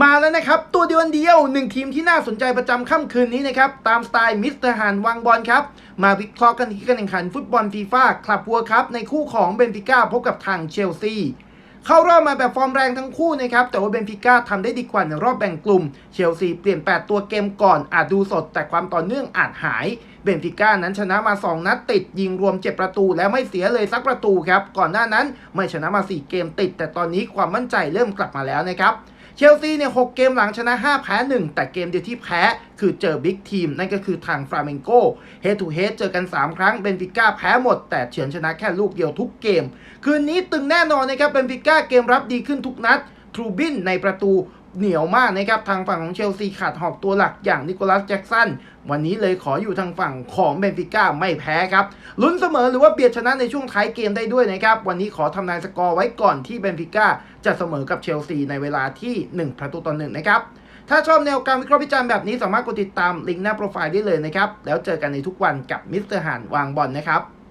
มาแล้วนะครับ ตัวเดียวันเดียวหนึ่งทีมที่น่าสนใจประจำค่ำคืนนี้นะครับ ตามสไตล์มิสเตอร์ฮานวางบอลครับ มาวิเคราะห์กันที่การแข่งขันฟุตบอลฟีฟ่าคลับวัวครับ ในคู่ของเบนฟิก้าพบกับทางเชลซีเข้ารอบมาแบบฟอร์มแรงทั้งคู่นะครับ แต่ว่าเบนฟิก้าทำได้ดีกว่าในรอบแบ่งกลุ่ม เชลซีเปลี่ยน 8 ตัวเกมก่อน อาจดูสด แต่ความต่อเนื่องอาจหาย เบนฟิก้านั้นชนะมา 2 นัดติด ยิงรวม 7 ประตู และไม่เสียเลยสักประตูครับ ก่อนหน้านั้นไม่ชนะมา 4 เกมติด แต่ตอนนี้ความมั่นใจเริ่มกลับมาแล้วนะครับ เชลซีเนี่ย6เกมหลังชนะ 5 แพ้ 1 แต่เกมเดียวที่แพ้คือเจอบิ๊กทีม นั่นก็คือทางฟราเมงโกเฮดทูเฮดเจอกัน 3 ครั้งเบนฟิก้าแพ้หมด แต่เฉือนชนะแค่ลูกเดียวทุกเกม คืนนี้ตึงแน่นอนนะครับเบนฟิก้าเกมรับดีขึ้นทุกนัดทรูบินในประตู เหนียวมากนะครับทางฝั่งของเชลซีขาดหอกตัวหลักอย่างนิโคลัสแจ็กสันวันนี้เลยขออยู่ทางฝั่งของเบนฟิก้าไม่แพ้ครับลุ้นเสมอหรือว่าเบียดชนะในช่วงท้ายเกมได้ด้วยนะครับ วันนี้ขอทำนายสกอร์ไว้ก่อนที่เบนฟิก้าจะเสมอกับเชลซีในเวลาที่ 1 ประตูต่อหนึ่งนะครับถ้าชอบแนวการวิเคราะห์วิจารณ์แบบนี้สามารถกดติดตามลิงก์หน้าโปรไฟล์ได้เลยนะครับแล้วเจอกันในทุกวันกับมิสเตอร์หานวางบอลนะครับ